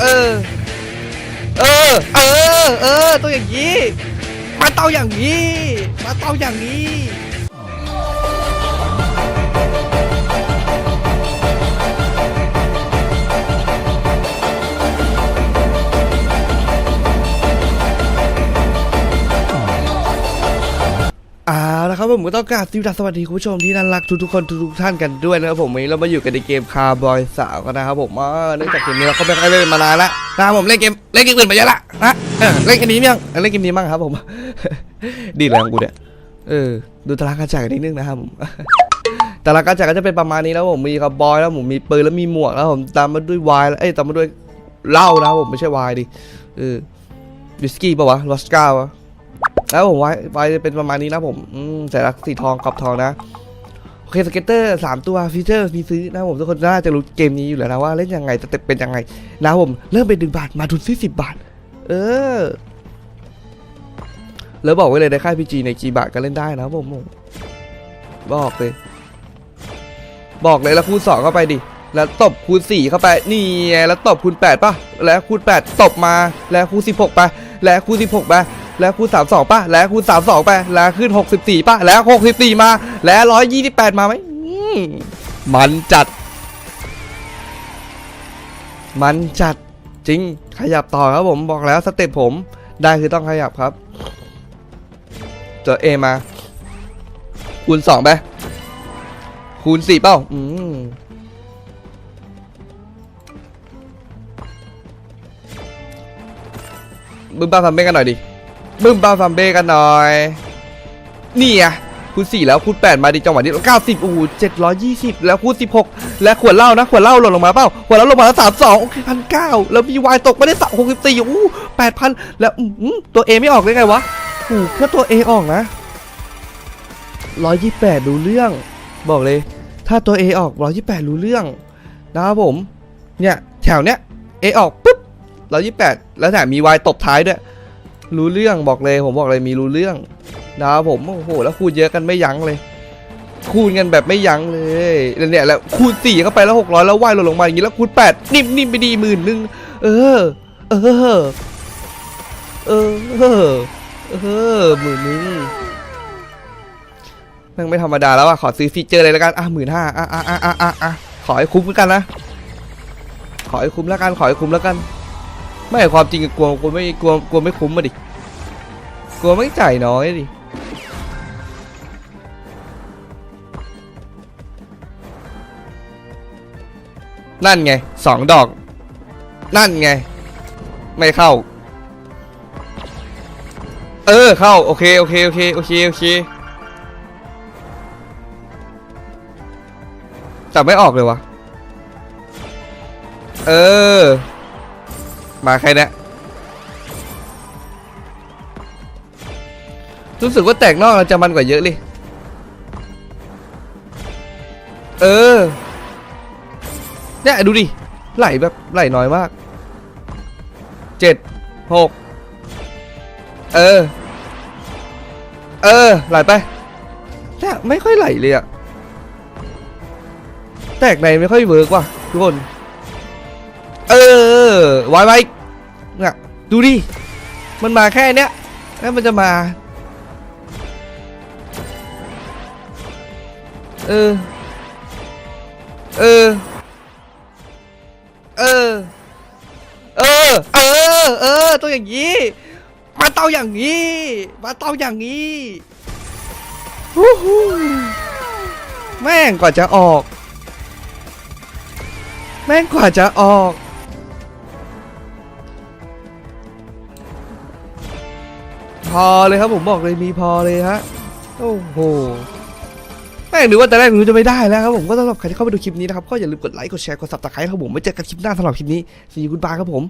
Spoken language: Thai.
เออ เออ เออ เออ ตัวอย่างนี้ มาเตาอย่างนี้ มาเตาอย่างนี้ ครับผมก็ต้องกราบสวัสดีคุณผู้ชมที่น่ารักทุกๆคนทุกๆท่านกันด้วยนะครับผมวันนี้เรามาอยู่กันในเกมคาร์บอยสาวกันนะครับผมเนื่องจากเกมนี้เราก็ไม่ค่อยเล่นมานานละนะครับผมเล่นเกมเล่นเกมอื่นมาเยอะละนะเล่นเกมนี้มั้งเล่นเกมนี้มั้งครับผม ดีแล้วของกูเนี่ยเออดูตารางการจ่ายกันนิดนึงนะครับผมตารางการจ่ายก็จะเป็นประมาณนี้แล้วผมมีคาร์บอยแล้วผมมีปืนแล้วมีหมวกแล้วผมตามมาด้วยวน์แล้วเอ้ยตามมาด้วยเหล้านะครับผมไม่ใช่วน์ดิเออวิสกี้ปะวะลอสก้าวะ แล้วผมไว้ไว้จะเป็นประมาณนี้นะผมอืมใส่รักสีทองขอบทองนะโอเคสเก็ตเตอร์สามตัวฟีเจอร์มีซื้อนะผมทุกคนน่าจะรู้เกมนี้อยู่แล้วนะว่าเล่นยังไงจะเป็นยังไงนะผมเริ่มเป็นหนึ่งบาทมาทุนซื้อสิบบาท เออ แล้วบอกไว้เลยในค่ายพีจีในกี่บาทก็เล่นได้นะผมบอกเลย บอกเลยแล้วคูณสองเข้าไปดิแล้วตบคูณสี่เข้าไปนี่ไงแล้วตบคูณแปดป่ะแล้วคูณแปดตบมาแล้วคูณสิบหกไปแล้วคูณสิบหกไป แล้วคูณสามสองป่ะแล้วคูณสามสองไปแล้วขึ้นหกสิบสี่ป่ะแล้วหกสิบสี่มา แล้วร้อยยี่สิบแปดมาไหมมันจัด มันจัดจริงขยับต่อครับผมบอกแล้วสเต็ปผมได้คือต้องขยับครับตัวเอมาคูณสองไปคูณสี่เป้าอืมบึ้มบ้าฟัมเบ้กันหน่อยดิ บึ้มบ้าฟัมเบ้กันหน่อยนี่ไงคูณสี่แล้วคูณแปดมาดิจังหวะนี้เก้าสิบอู้เจ็ดร้อยยี่สิบแล้วคูณสิบหกและขวดเหล้านะขวดเหล้าหล่นลงมาเปล่าขวดเหล้าลงมาแล้วสามสองโอเคพันเก้าแล้วมีวายตกไมาได้สามหกสิบสี่อู้แปดพันแล้วอื้อหือตัวเอไม่ออกได้ไงวะโอ้แค่ตัวเอออกนะร้อยยี่แปดรู้เรื่อง บอกเลย ถ้าตัวเอออกร้อยยี่แปดรู้เรื่องนะครับผมเนี่ยแถวเนี้ยเอออกปุ๊บร้อยยี่แปดแล้วแถมมีวายตบท้ายด้วย รู้เรื่องบอกเลยผมบอกเลยมีรู้เรื่องนะครับผมโอ้โหแล้วคูณเยอะกันไม่ยั้งเลย คูณกันแบบไม่ยั้งเลยแล้วเนี่ยแล้วคูณสี่เข้าไปแล้วหกร้อยแล้วว่ายลงลงมาอย่างนี้แล้วคูณแปดนิ่มนิ่มไปดีหมื่นหนึ่งเออ เออ เออ เออเออหมื่นหนึ่งแม่งไม่ธรรมดาแล้วอะขอซื้อฟีเจอร์เลยแล้วกันอะหมื่นห้าอะอะอะอะอะอะขอให้คุ้มกันนะขอให้คุ้มแล้วกันขอให้คุ้มแล้วกัน ไม่ความจริงกลัวกลัวไม่กลัวกลัวไม่คุ้มมาดิกลัวไม่จ่ายน้อยดินั่นไงสองดอก นั่นไง ไม่เข้า เออเข้า โอเค โอเค โอเค โอเค โอเคจับไม่ออกเลยวะ เออ มาใครเนี่ยรู้สึกว่าแตกนอกเราจะมันกว่าเยอะเลย เออ เนี่ยดูดิ ไหลแบบไหลน้อยมาก เจ็ด หก เออ เออ ไหลไป เนี่ยไม่ค่อยไหลเลยอะแตกในไม่ค่อยเวิร์กว่ะทุกคน เออไว้ไว้เนี่ยดูดิ มันมาแค่เนี้ยแล้วมันจะมา เออ เออ เออ เออ เออ เออต้องอย่างนี้ มาเตาอย่างนี้ มาเตาอย่างนี้ฮู้ฮู้แม่งกว่าจะออก แม่งกว่าจะออก พอเลยครับผมบอกเลยมีพอเลยฮะโอ้โหแม่งนึกว่าแต่แรกหนูจะไม่ได้แล้วครับผมก็สำหรับใครที่เข้าไปดูคลิปนี้นะครับก็อย่าลืมกดไลค์กดแชร์กดซับสไครต์ครับผมไว้เจอกันคลิปหน้าสำหรับคลิปนี้สวัสดีคุณบายครับผม